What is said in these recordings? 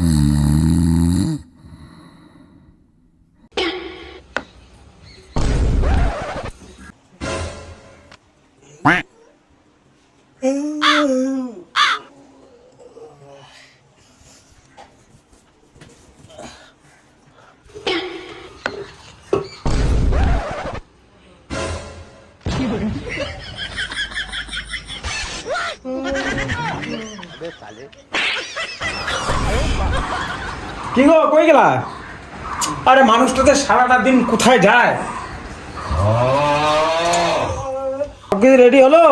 有人。কি গো, কই গেলা? আরে মানুষটা তো সারাটা দিন কোথায় যায়? রেডি হলো?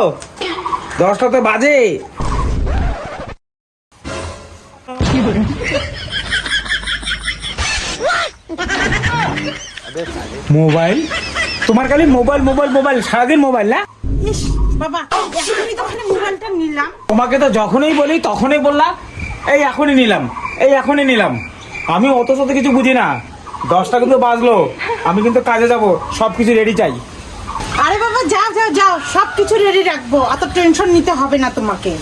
দশটা তো বাজে। মোবাইল? তোমার খালি মোবাইল মোবাইল মোবাইল, সারাদিন মোবাইল না? বাবা নিলাম। তোমাকে তো যখনই বলি তখনই বললা এই এখনই নিলাম এই এখনই নিলাম। আমি অত শত কিছু বুঝি না। দশটা কিন্তু বাজলো আমি কিন্তু কাজে যাব সব কিছু রেডি চাই। আরে বাবা যাও যাও যাও সব কিছু রেডি রাখব অত টেনশন নিতে হবে না তোমাকে।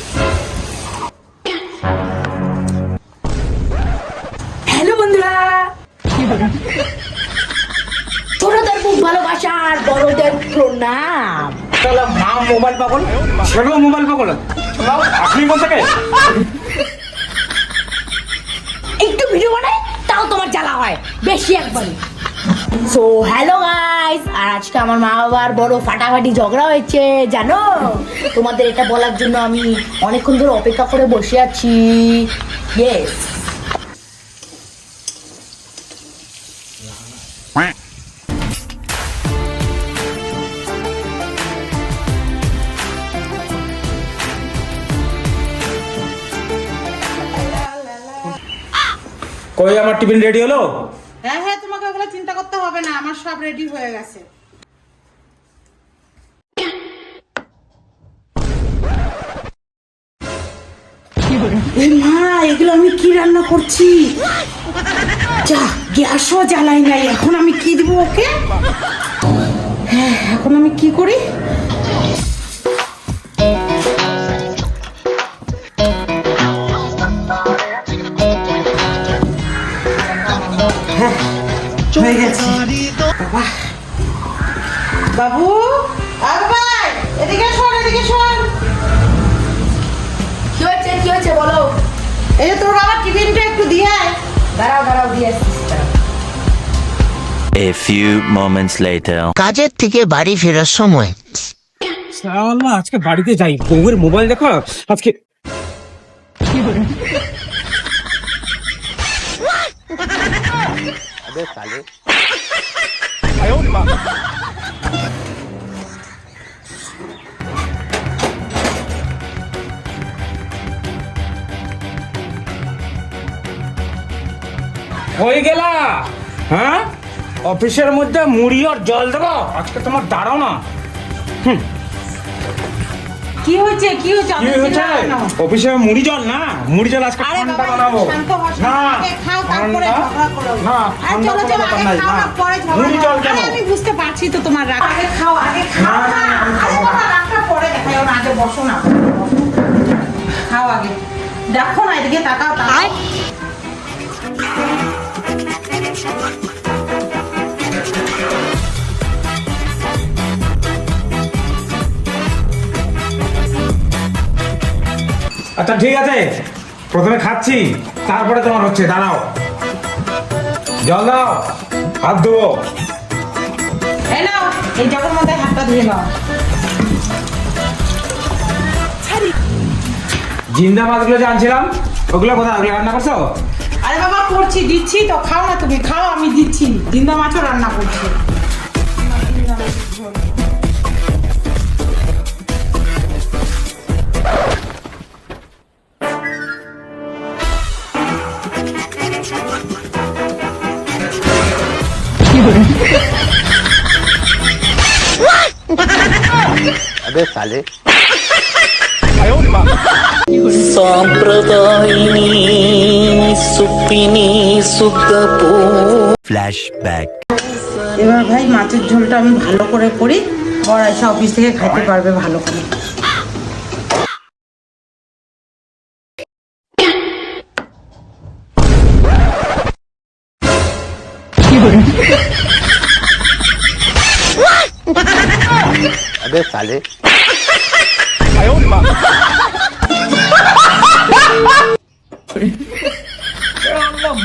হ্যালো বন্ধুরা। ছোটদের খুব ভালোবাসার বড়দের প্রণাম। একটু ভিডিও বানাই, তাও তোমার জ্বালা হয়, বেশি একবারই সো হ্যালো গাইস আর আজকে আমার মা বাবার বড় ফাটাফাটি ঝগড়া হয়েছে, জানো? তোমাদের এটা বলার জন্য আমি অনেকক্ষণ ধরে অপেক্ষা করে বসে আছি। ইয়েস কই, আমার টিফিন রেডি হলো? হ্যাঁ হ্যাঁ তোমাকে ওগুলো চিন্তা করতে হবে না, আমার সব রেডি হয়ে গেছে। মা, এগুলো আমি কি রান্না করছি? যা, গ্যাসও জ্বালাই নাই, এখন আমি কি দিব ওকে? হ্যাঁ এখন আমি কি করি? হয়ে গেছে। বাবা। বাবু? আর এদিকে শোন এদিকে শোন। কি হয়েছে কি হয়েছে বলো? এই যে তোর বাবা টিফিনটা একটু দিয়ে আয়। দাঁড়াও দাঁড়াও দিয়ে আসছি A few moments later. কাজের থেকে বাড়ি ফেরার সময়। আজকে বাড়িতে যাই। বউয়ের মোবাইল দেখো আজকে হয়ে গেলা? হ্যাঁ? অফিসের মধ্যে মুড়ি আর জল দেবো? আজকে তোমার দাঁড়াও না। কি হয়েছে? কি হয়েছে? কি হয়েছে? অফিসে মুড়ি জল? না মুড়ি জল আজকে ঠান্ডা বানাবো শান্ত হও, শান্ত না। খাও, তারপরে ঠান্ডা? ঝগড়া করো। না ঠান্ডা চলো, চলো, আগে খাও না না, পরে ঝগড়া মুড়ি জল কেন? আমি বুঝতে পারছি তো তোমার রাগ। আগে খাও আগে খাও না, না। না, আমি আরে খাব রাগটা পরে দেখাও না আগে বসো না। খাও আগে। দেখো না এদিকে তাকাও তাকাও। আচ্ছা ঠিক আছে। প্রথমে খাচ্ছি তারপরে তোমার হচ্ছে দাঁড়াও। জল দাও হাত ধুবো। এই নাও এই জগের মধ্যে হাতটা ধুয়ে নাও। জিন্দা মাছগুলো যে আনছিলাম ওগুলো কোথায়? ওগুলো রান্না করছ? আরে বাবা করছি দিচ্ছি তো খাও না তুমি খাও আমি দিচ্ছি। জিন্দা মাছও রান্না করছি। अबे साले Flashback. এবার ভাই মাছের ঝোলটা আমি ভালো করে করি ওর এসে অফিস থেকে খাইতে পারবে ভালো করে अबे साले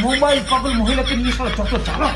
মোবাইল পাগল মহিলাকে নিয়ে চলো চলো চলো